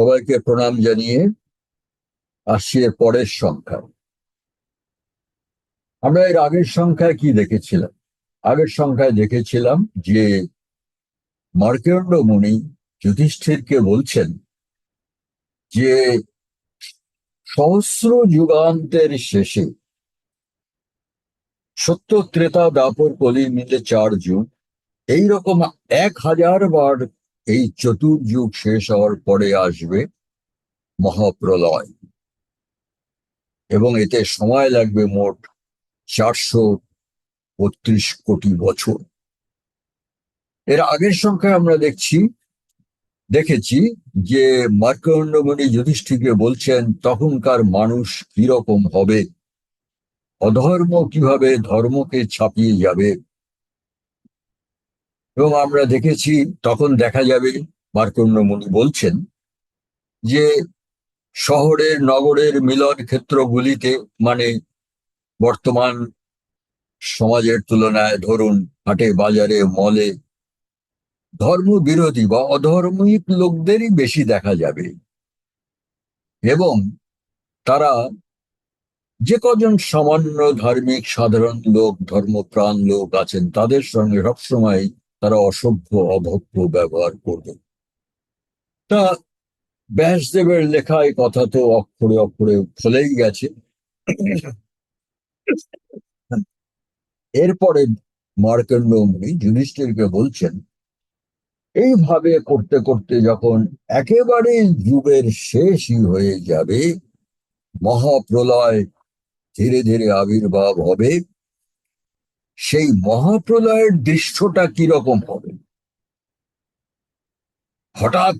সবাইকে প্রণাম জানিয়ে আসছি এর পরের সংখ্যা। আমরা এর আগের সংখ্যায় কি দেখেছিলাম? আগের সংখ্যায় দেখেছিলাম যে মার্কেন্ড মুনি যুধিষ্ঠিরকে বলছেন যে সহস্র যুগান্তের শেষে সত্য ত্রেতা দাপর কলি মিলে চার যুগ, এইরকম এক হাজার বার এই চতুর্যুগ শেষ হওয়ার পরে আসবে মহাপ্রলয়। এবং এতে সময় লাগবে মোট চারশো বত্রিশ কোটি বছর। এর আগের সংখ্যায় আমরা দেখছি, দেখেছি যে মার্কণ্ডমণি যুধিষ্ঠিকে বলছেন, তখনকার মানুষ কীরকম হবে? অধর্ম কীভাবে ধর্মকে ছাপিয়ে যাবে? এবং আমরা দেখেছি, তখন দেখা যাবে মার্কণ্ডমণি বলছেন যে, শহরের নগরের মিলন ক্ষেত্রগুলিতে মানে বর্তমান সমাজের তুলনায় ধরুন, হাটে, বাজারে, মলে ধর্ম বিরোধী বা অধর্মিক লোকদেরই বেশি দেখা যাবে। এবং তারা যে কজন সামান্য ধার্মিক, সাধারণ লোক, ধর্মপ্রাণ লোক আছেন, তাদের সঙ্গে সবসময় তারা অসভ্য অভব্য ব্যবহার করবে। তা ব্যাসদেবের লেখা এই কথা তো অক্ষরে অক্ষরে ফলেই গেছে। এরপরে মার্কণ্ড মুনি যুধিষ্ঠিরকে বলছেন, এইভাবে করতে করতে যখন একেবারে যুগের শেষই হয়ে যাবে, মহাপ্রলয় ধীরে ধীরে আবির্ভাব হবে। সেই মহাপ্রলয়ের দৃশ্যটা কীরকম হবে? হঠাৎ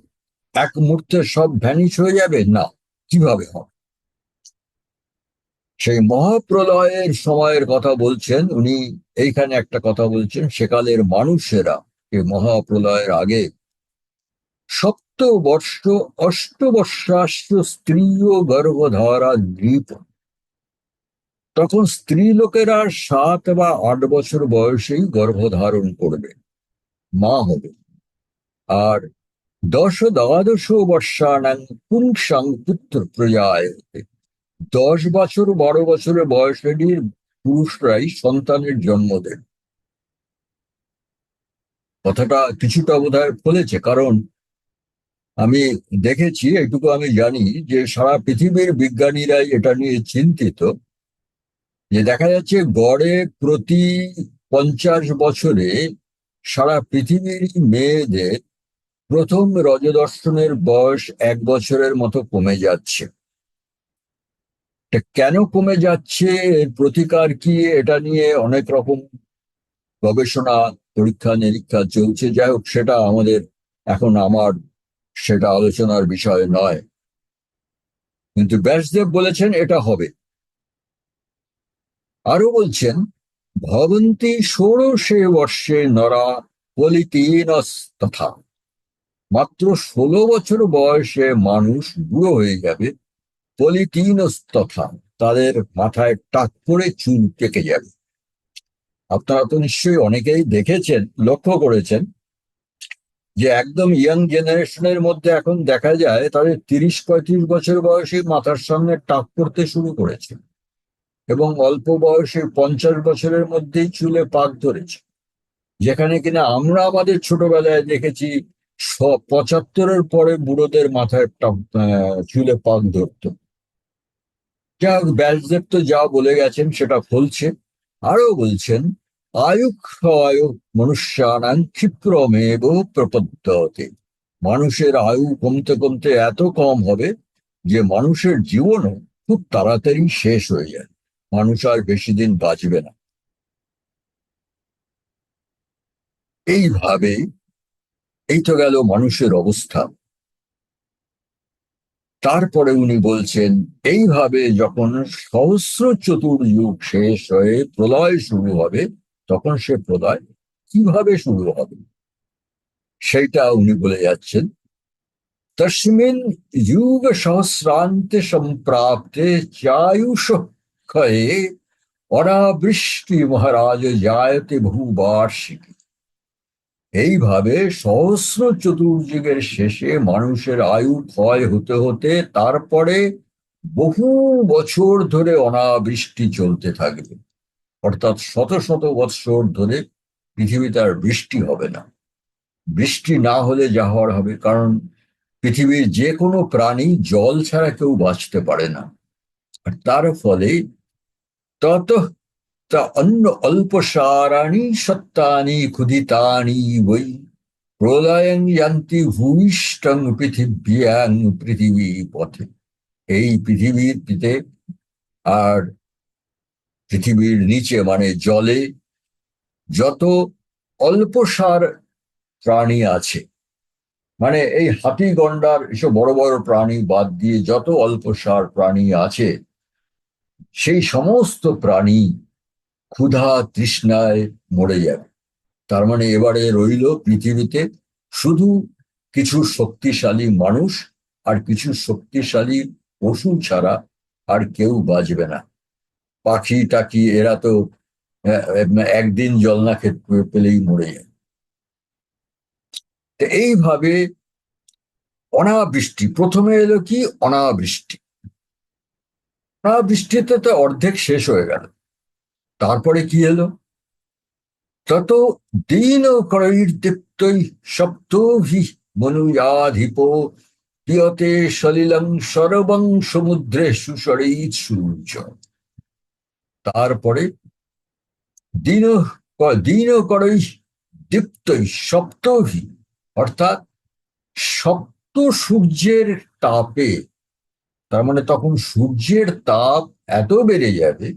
এক মুহূর্তে সব ভ্যানিশ হয়ে যাবে? না, কীভাবে হবে? সেই মহাপ্রলয়ের সময়ের কথা বলছেন উনি, এইখানে একটা কথা বলছেন, সেকালের মানুষেরা এই মহাপ্রলয়ের আগে সপ্ত বর্ষ অষ্টবর্ষাশ্র স্ত্রী ও গর্ভধারা দ্বীপ তখন স্ত্রী লোকেরা সাত বা আট বছর বয়সেই গর্ভধারণ করবে। মা হবে আর দশ দ্বাদশ বর্ষানাং পুংসাং পুত্র প্রজায় দশ বছর, বারো বছরের বয়সেরই পুরুষরাই সন্তানের জন্ম দেন। কথাটা কিছুটা বোধ হয় ফলেছে কারণ আমি দেখেছি এটুকু আমি জানি যে সারা পৃথিবীর বিজ্ঞানীরাই এটা নিয়ে চিন্তিত। যে দেখা যাচ্ছে গড়ে প্রতি পঞ্চাশ বছরে সারা পৃথিবীর মেয়েদের প্রথম রজদর্শনের বয়স এক বছরের মতো কমে যাচ্ছে। কেন কমে যাচ্ছে? এর প্রতিকার কি? এটা নিয়ে অনেক রকম গবেষণা, পরীক্ষা, নিরীক্ষা চলছে। যাই হোক, সেটা আমাদের এখন আমার সেটা আলোচনার বিষয় নয়। কিন্তু ব্যাসদেব বলেছেন এটা হবে। আরও বলছেন, ভবন্তী ষোড়শে বর্ষে নরা পলিতিনস তথা মাত্র ষোলো বছর বয়সে মানুষ বুড়ো হয়ে যাবে পলিতিনস তথা তাদের মাথায় টাক করে চুল পেকে যাবে। আপনারা তো নিশ্চয়ই অনেকেই দেখেছেন, লক্ষ্য করেছেন, যে একদম ইয়াং জেনারেশনের মধ্যে এখন দেখা যায় তাদের তিরিশ পঁয়ত্রিশ বছর বয়সে মাথার সামনে টাক করতে শুরু করেছে। এবং অল্প বয়সে পঞ্চাশ বছরের মধ্যেই চুলে পাক ধরেছে। যেখানে কিনা আমরা আমাদের ছোটবেলায় দেখেছি পঁচাত্তরের পরে বুড়োদের মাথায় চুলে পাক ধরত। যা ব্যাসদেব তো যা বলে গেছেন, সেটা ফলছে আরও বলছেন আয়ুক্ষয় মনুষ্যানাং ক্ষিপ্রমেব প্রপদ্যতে। মানুষের আয়ু কমতে কমতে এত কম হবে যে মানুষের জীবনও খুব তাড়াতাড়ি শেষ হয়ে যায়। মানুষ আর বেশি দিন বাঁচবে না। এইভাবে এই তো গেল মানুষের অবস্থা। তারপরে উনি বলছেন, এইভাবে যখন সহস্র চতুর্যুগ শেষ হয়ে প্রলয় শুরু হবে, তখন সে প্রলয় কীভাবে শুরু হবে? সেইটা উনি বলে যাচ্ছেন, তস্মিন যুগ সহস্রান্তে সম্প্রাপ্তে চায়ুষ ক্ষয়ে অনাবৃষ্টি মহারাজ জায়তে বহুবার্ষিকী। এইভাবে সহস্র চতুর্যুগের শেষে মানুষের আয়ু ক্ষয় হতে হতে তারপরে বহু বছর ধরে অনাবৃষ্টি চলতে থাকবে। অর্থাৎ শত শত বৎসর ধরে পৃথিবীতে আর বৃষ্টি হবে না। বৃষ্টি না হলে যা হওয়ার হবে, কারণ পৃথিবীর যে কোনো প্রাণী জল ছাড়া কেউ বাঁচতে পারে না। আর তার ফলে তত অন্য অল্পসারাণি সত্তানি ক্ষুদিতানি বই প্রলয়ং ইয়ান্তি ভূমিষ্ঠং পৃথিব্যাং পৃথিবী পথে এই পৃথিবীর পিতে আর পৃথিবীর নিচে মানে জলে যত অল্পসার প্রাণী আছে মানে এই হাতি গন্ডার, এসব বড় বড় প্রাণী বাদ দিয়ে যত অল্পসার প্রাণী আছে সেই সমস্ত প্রাণী ক্ষুধা তৃষ্ণায় মরে যাবে। তার মানে এবারে রইল পৃথিবীতে শুধু কিছু শক্তিশালী মানুষ আর কিছু শক্তিশালী পশু ছাড়া আর কেউ বাঁচবে না। পাখি টাকি এরা তো আহ, একদিন জল না খেতে পেলেই মরে যায়। তো এইভাবে অনাবৃষ্টি প্রথমে এলো কি? অনাবৃষ্টি। অনাবৃষ্টিতে তো অর্ধেক শেষ হয়ে গেল। তারপরে কি এলো? তত দীন করৈর্দীপ্তৈ সপ্তভি মনুয়াধিপ পিয়তে সলিলং সর্বং সমুদ্রে সুসরৈৎ সূর্য। তারপরে দিন দীন করৈ দীপ্তৈ সপ্তভি অর্থাৎ সপ্ত সূর্যের তাপে তার মানে তখন সূর্যের তাপ এত বেড়ে যাবে,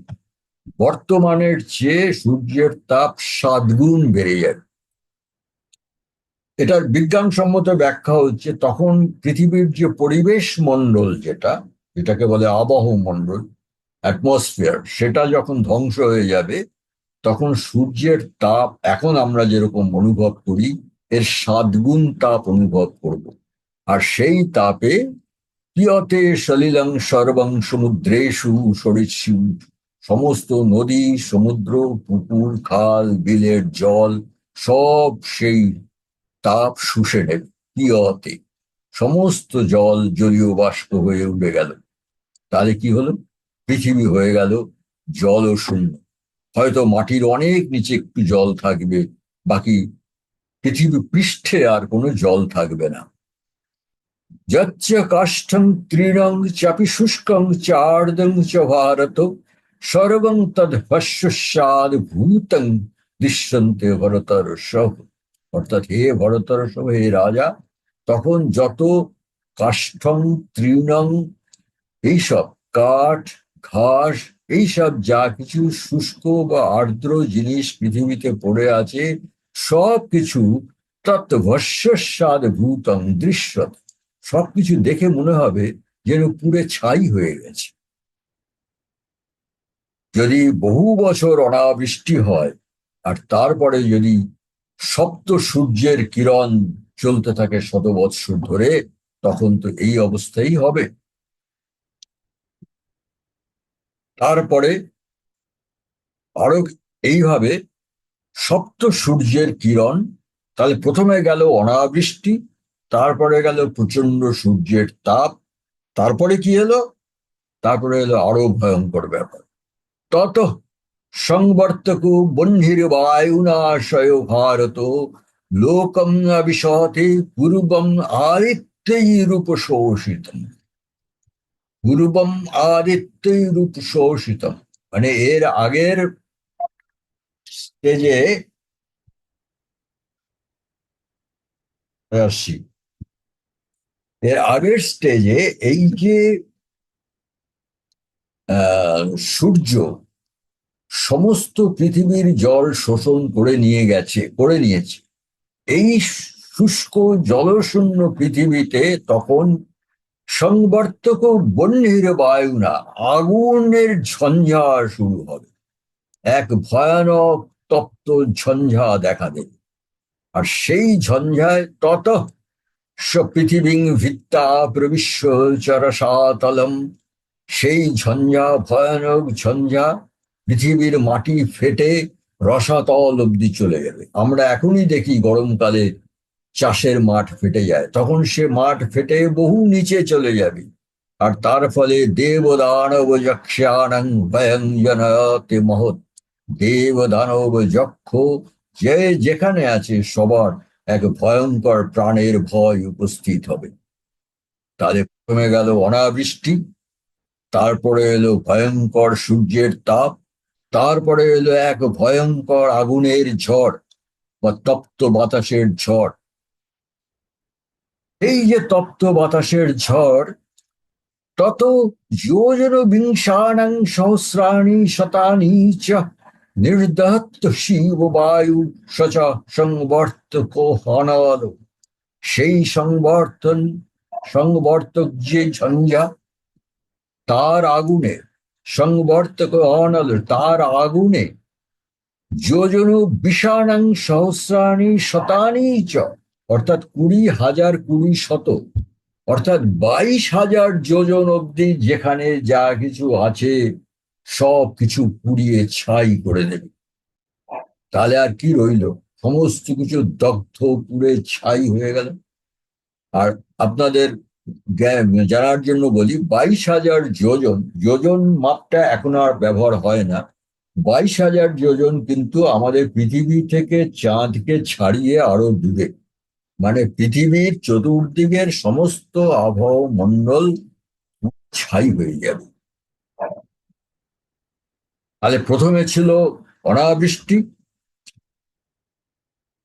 বর্তমানের চেয়ে সূর্যের তাপ সাত গুণ বেড়ে যাবে। এটার বিজ্ঞানসম্মত ব্যাখ্যা হচ্ছে, তখন পৃথিবীর যে পরিবেশ মণ্ডল যেটা, যেটাকে বলে আবহ মণ্ডল অ্যাটমসফিয়ার সেটা যখন ধ্বংস হয়ে যাবে, তখন সূর্যের তাপ, এখন আমরা যেরকম অনুভব করি, এর সাত গুণ তাপ অনুভব করব। আর সেই তাপে কিয়তে সলিলং সর্বং সমুদ্রেশু সরিষু সমস্ত নদী, সমুদ্র, পুকুর, খাল, বিলের জল, সব সেই তাপ শুষে নেবে কিয়তে। সমস্ত জল জলীয় বাষ্প হয়ে উঠে গেল। তাহলে কি হলো? পৃথিবী হয়ে গেল জল ও শূন্য। হয়তো মাটির অনেক নিচে একটু জল থাকবে, বাকি পৃথিবী পৃষ্ঠে আর কোনো জল থাকবে না। যচ্চ কাষ্ঠং তৃণং চাপি শুষ্কং চার্দং চ ভারত সর্বং তদ ভস্যাদ ভূতং দৃশ্যন্তে ভরতর সহ অর্থাৎ হে ভরতর সহ হে রাজা তখন যত কাষ্ঠং তৃণং এইসব কাঠ, ঘাস, এইসব যা কিছু শুষ্ক বা আর্দ্র জিনিস পৃথিবীতে পড়ে আছে সব কিছু তৎভস্যাদ ভূতং দৃশ্যত। সবকিছু দেখে মনে হবে যেন পুরে ছাই হয়ে গেছে। যদি বহু বছর অনাবৃষ্টি হয়, আর তারপরে যদি সপ্ত সূর্যের কিরণ চলতে থাকে শত বৎসর ধরে, তখন তো এই অবস্থাই হবে। তারপরে আরও এইভাবে সপ্ত সূর্যের কিরণ, তাহলে প্রথমে গেল অনাবৃষ্টি তারপরে গেল প্রচণ্ড সূর্যের তাপ, তারপরে কি এলো? তারপরে এলো আরও ভয়ঙ্কর ব্যাপার। তত সংবর্তক বন্ধির বায়ুনাশয় ভারত লোকম বিশতে পূর্বম আদিত্যৈরূপ শোষিতম। পূর্বম আদিত্যৈরূপ শোষিতম। মানে এর আগের স্টেজে এর আগের স্টেজে এই যে সূর্য সমস্ত পৃথিবীর জল শোষণ করে নিয়ে গেছে, করে নিয়েছে। এই শুষ্ক জলশূন্য পৃথিবীতে তখন সংবর্তক বন্যের বায়ু না, আগুনের ঝঞ্ঝা শুরু হবে। এক ভয়ানক তপ্ত ঝঞ্ঝা দেখা দেবে। আর সেই ঝঞ্ঝায় তত পৃথিবী ভিত্তা প্রবিশ্ব চরসাতলম সেই ঝঞ্ঝা, ভয়ানক ঝঞ্ঝা পৃথিবীর মাটি ফেটে রসাতল অব্দি চলে যাবে আমরা এখনই দেখি গরমকালে চাষের মাঠ ফেটে যায়। তখন সে মাঠ ফেটে বহু নিচে চলে যাবে। আর তার ফলে দেব দানব যক্ষানং মহৎ। দেব দানব যক্ষ যে যেখানে আছে সবার এক ভয়ঙ্কর প্রাণের ভয় উপস্থিত হবে। তাহলে কমে গেল অনাবৃষ্টি, তারপরে এলো ভয়ঙ্কর সূর্যের তাপ, তারপরে এলো এক ভয়ঙ্কর আগুনের ঝড় বা তপ্ত বাতাসের ঝড়। এই যে তপ্ত বাতাসের ঝড়, তত যোজন বিংশানাং সহস্রাণি শতানি চ নির্দহত শিব বায়ু সচ সংবর্তক সেই সংবর্তন সংবর্তক যে ঝঞ্ঝা, তার আগুনে সংবর্তক অনল তার আগুনে, যোজন বিষাণাং সহস্রাণি শতানি চ, অর্থাৎ কুড়ি হাজার কুড়ি শত, অর্থাৎ বাইশ হাজার যোজন অব্দি যেখানে যা কিছু আছে। সব কিছু পুড়িয়ে ছাই করে দেবে। তাহলে আর কি রইল? সমস্ত কিছু দগ্ধ, পুড়ে ছাই হয়ে গেল। আর আপনাদের জ্ঞান জানার জন্য বলি, বাইশ হাজার যোজন যোজন মাপটা এখন আর ব্যবহার হয় না। বাইশ হাজার যোজন কিন্তু আমাদের পৃথিবী থেকে চাঁদকে ছাড়িয়ে আরও দূরে। মানে পৃথিবীর চতুর্দিকের সমস্ত আবহাওয়া মণ্ডল ছাই হয়ে যাবে। তাহলে প্রথমে ছিল অনাবৃষ্টি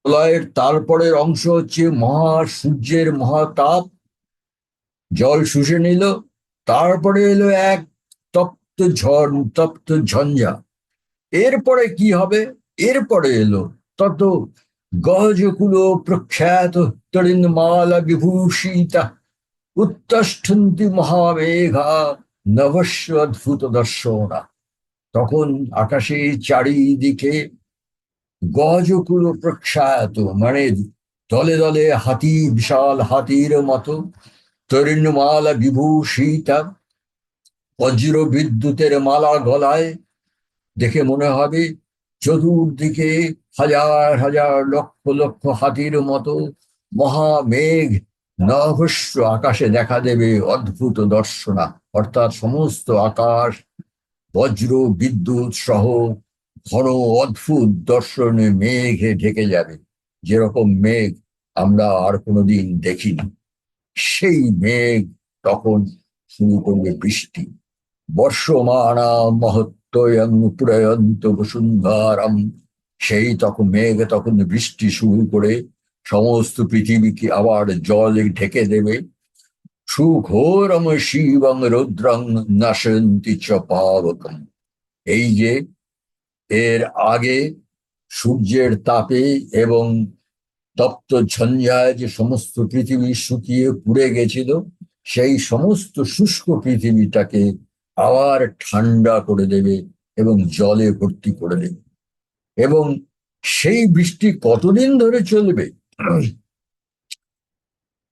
প্রলয়ের তারপরের অংশ হচ্ছে মহা সূর্যের মহাতাপ, জল শুষে নিল, তারপরে এলো এক তপ্ত ঝড়, তপ্ত ঝঞ্ঝা। এরপরে কি হবে? এরপরে এলো তত গজকুল প্রখ্যাত তরিন্মালা বিভূষিতা, উত্তষ্ঠন্তি মহামেঘা নবস্য অদ্ভুত দর্শনা। তখন আকাশে চারিদিকে গজকুল প্রখ্যাত মানে দলে দলে হাতি, বিশাল হাতির মতো। তরুণমালা বিভূষিতা বজ্র বিদ্যুতের মালা গলায় দেখে মনে হবে চতুর্দিকে হাজার হাজার লক্ষ লক্ষ হাতির মতো মহামেঘ নভস্য আকাশে দেখা দেবে অদ্ভুত দর্শনা। অর্থাৎ সমস্ত আকাশ বজ্র, বিদ্যুৎ সহ ঘন অদ্ভুত দর্শনে মেঘে ঢেকে যাবে। যেরকম মেঘ আমরা আর কোনোদিন দেখিনি। সেই মেঘ তখন শুরু করবে বৃষ্টি। বর্ষমানা মহত্তয়ং প্রয়ন্ত বসুন্ধারাম। সেই তখন মেঘ তখন বৃষ্টি শুরু করে সমস্ত পৃথিবীকে আবার জলে ঢেকে দেবে। সুঘোরম শিবং রুদ্রং নাশন্তি চ পাবকম এই যে, এর আগে সূর্যের তাপে এবং তপ্ত ঝঞ্ঝায় যে সমস্ত পৃথিবী শুকিয়ে পুড়ে গেছিল, সেই সমস্ত শুষ্ক পৃথিবীটাকে আবার ঠান্ডা করে দেবে এবং জলে ভর্তি করে দেবে। এবং সেই বৃষ্টি কতদিন ধরে চলবে?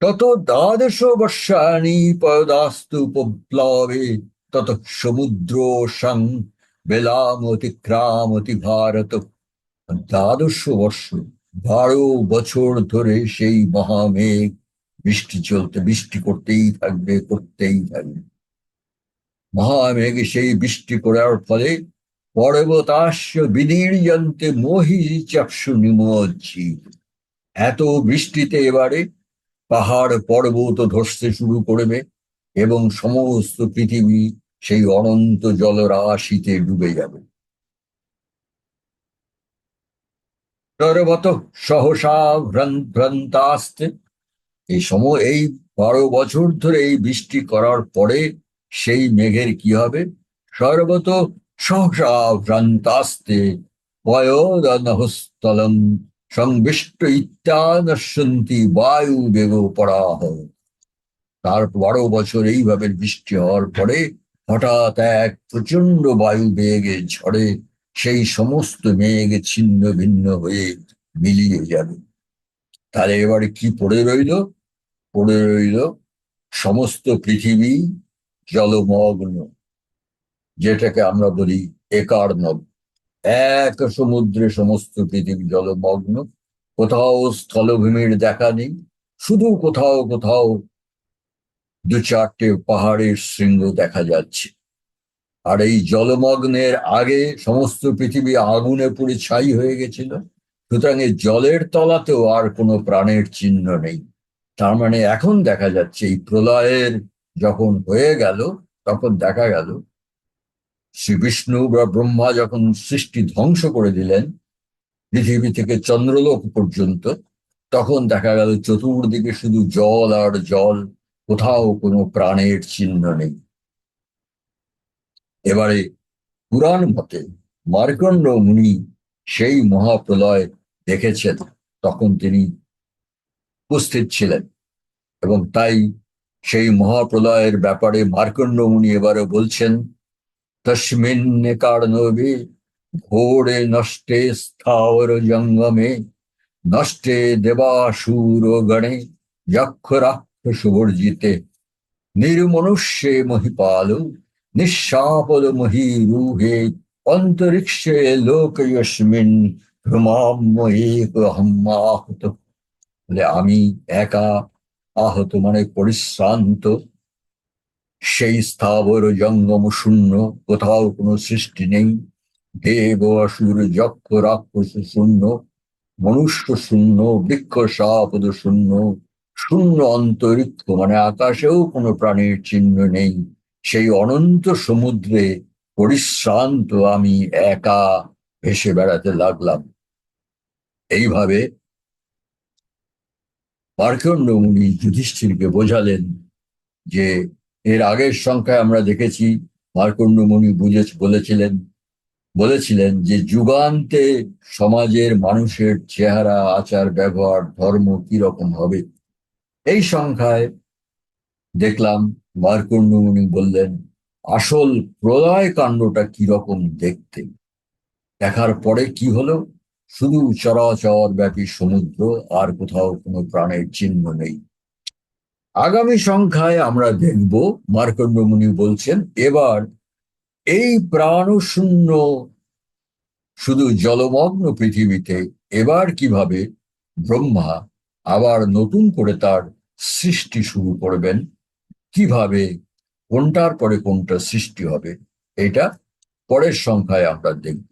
তত দ্বাদশ বর্ষাণি পদাস্তু উপপ্লবে, তত সমুদ্র সং বেলাম অতিক্রামতি ভারত। দ্বাদশ বর্ষ বারো বছর ধরে সেই মহামেঘ, বৃষ্টি চলতে, বৃষ্টি করতেই থাকবে করতেই থাকবে। মহামেঘ সেই বৃষ্টি করার ফলে পর্বতাস্য বিদীর্যন্তে মোহি চাপসু নিমজ্জি এত বৃষ্টিতে এবারে পাহাড় পর্বত ধসতে শুরু করবে এবং সমস্ত পৃথিবী সেই অনন্ত জলরাশিতে ডুবে যাবে। সহসা এই সময়, এই বারো বছর ধরে এই বৃষ্টি করার পরে সেই মেঘের কি হবে? সর্বত সহসা ভ্রান্তাস্তে। পয়োদনহস্তলম সংবিষ্ট ইত্যানশন্তি বায়ু বেগ পরাহ তার বারো বছর এইভাবে বৃষ্টি হওয়ার পরে হঠাৎ এক প্রচণ্ড বায়ু বেগে ঝড়ে সেই সমস্ত মেঘ ছিন্ন ভিন্ন হয়ে মিলিয়ে যাবে। তাহলে এবারে কি পড়ে রইল? পড়ে রইল সমস্ত পৃথিবী জলমগ্ন, যেটাকে আমরা বলি একার নব এক সমুদ্রে সমস্ত পৃথিবী জলমগ্ন। কোথাও স্থলভূমির দেখা নেই, শুধু কোথাও কোথাও দু চারটে পাহাড়ের শৃঙ্গ দেখা যাচ্ছে। আর এই জলমগ্নের আগে সমস্ত পৃথিবী আগুনে পুড়ে ছাই হয়ে গেছিল। সুতরাং এই জলের তলাতেও আর কোনো প্রাণের চিহ্ন নেই। তার মানে এখন দেখা যাচ্ছে এই প্রলয়ের যখন হয়ে গেল, তখন দেখা গেল শ্রী বিষ্ণু বা ব্রহ্মা যখন সৃষ্টি ধ্বংস করে দিলেন, পৃথিবী থেকে চন্দ্রলোক পর্যন্ত, তখন দেখা গেল চতুর্দিকে শুধু জল আর জল, কোথাও কোনো প্রাণের চিহ্ন নেই। এবারে পুরাণ মতে মার্কণ্ড মুনি সেই মহাপ্রলয় দেখেছেন, তখন তিনি উপস্থিত ছিলেন এবং তাই সেই মহাপ্রলয়ের ব্যাপারে মার্কণ্ড মুনি এবারে বলছেন তস্মিন ঘোরে নষ্টে স্থাবর জঙ্গমে নষ্টে দেবাসুর গণে যক্ষ রাক্ষস বর্জিতে নির্মনুষ্যে মহিপাল নিঃশাপদ মহিরূহে অন্তরিক্ষে লোকয়স্মিন আহত বলে আমি একা আহত মানে পরিশ্রান্ত সেই স্থাবর জঙ্গম শূন্য, কোথাও কোনো সৃষ্টি নেই। দেব, অসুর, যক্ষ, রাক্ষস শূন্য, মনুষ্য শূন্য, বৃক্ষ, সাপদ শূন্য শূন্য অন্তরিক্ষ মানে আকাশেও কোনো প্রাণীর চিহ্ন নেই। সেই অনন্ত সমুদ্রে পরিশ্রান্ত আমি একা ভেসে বেড়াতে লাগলাম। এইভাবে মার্কণ্ড মুনি যুধিষ্ঠিরকে বোঝালেন যে এর আগের সংখ্যায় আমরা দেখেছি মার্কণ্ড মুনি বুঝে বলেছিলেন বলেছিলেন যে যুগান্তে সমাজের মানুষের চেহারা, আচার, ব্যবহার, ধর্ম কি রকম হবে? এই সংখ্যায় দেখলাম মার্কণ্ড মুনি বললেন, আসল প্রলয় কাণ্ডটা কীরকম দেখতে? দেখার পরে কি হলো? শুধু চরাচর ব্যাপী সমুদ্র আর কোথাও কোনো প্রাণের চিহ্ন নেই। আগামী সংখ্যায় আমরা দেখব মার্কণ্ড মুনি বলছেন, এবার এই প্রাণশূন্য শুধু জলমগ্ন পৃথিবীতে এবার কীভাবে ব্রহ্মা আবার নতুন করে তার সৃষ্টি শুরু করবেন, কীভাবে, কোনটার পরে কোনটা সৃষ্টি হবে, এটা পরের সংখ্যায় আমরা দেখব।